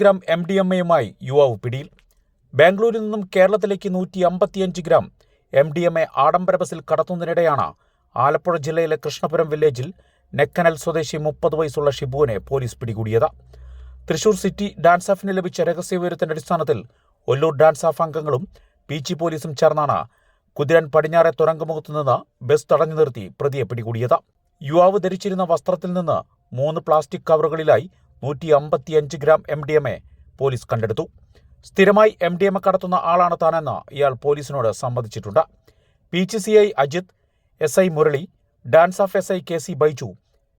Gram M D M എയുമായി യുവാവ് പിടിയിൽ. ബാംഗ്ലൂരിൽ നിന്നും കേരളത്തിലേക്ക് നൂറ്റി അമ്പത്തിയഞ്ച് gram M D M A ആഡംബര ബസിൽ കടത്തുന്നതിനിടെയാണ് ആലപ്പുഴ ജില്ലയിലെ കൃഷ്ണപുരം വില്ലേജിൽ നെക്കനൽ സ്വദേശി മുപ്പത് വയസ്സുള്ള ഷിബുവിനെ പോലീസ് പിടികൂടിയത്. തൃശൂർ സിറ്റി ഡാൻസ് ഓഫിന് ലഭിച്ച രഹസ്യവിവരത്തിന്റെ അടിസ്ഥാനത്തിൽ ഒല്ലൂർ ഡാൻസ് ഓഫ് അംഗങ്ങളും പീച്ചി പോലീസും ചേർന്നാണ് കുതിരൻ പടിഞ്ഞാറെ തുരങ്കമുഖത്തു നിന്ന് ബസ് തടഞ്ഞു നിർത്തി പ്രതിയെ പിടികൂടിയത്. യുവാവ് ധരിച്ചിരുന്ന വസ്ത്രത്തിൽ നിന്ന് മൂന്ന് പ്ലാസ്റ്റിക് കവറുകളിലായി നൂറ്റി അമ്പത്തിയഞ്ച് gram M D M A police കണ്ടെടുത്തു. സ്ഥിരമായി എം ഡി എം എ കടത്തുന്ന ആളാണ് താനെന്ന് ഇയാൾ പോലീസിനോട് സമ്മതിച്ചിട്ടുണ്ട്. ചി C I Ajith S I Murali DANSAF S I K C Baiju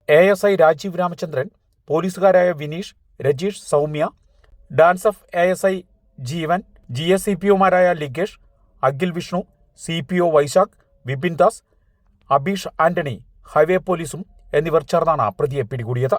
A S I Rajeev Ramachandran പോലീസുകാരായ Vineesh Rajeesh Soumya DANSAF A S I Jeevan G S C P ഒമാരായ Ligesh Akhil Vishnu C P O Vaishakh Vipin Das Abeesh Antony highway പോലീസും എന്നിവർ ചേർന്നാണ് പ്രതിയെ പിടികൂടിയത്.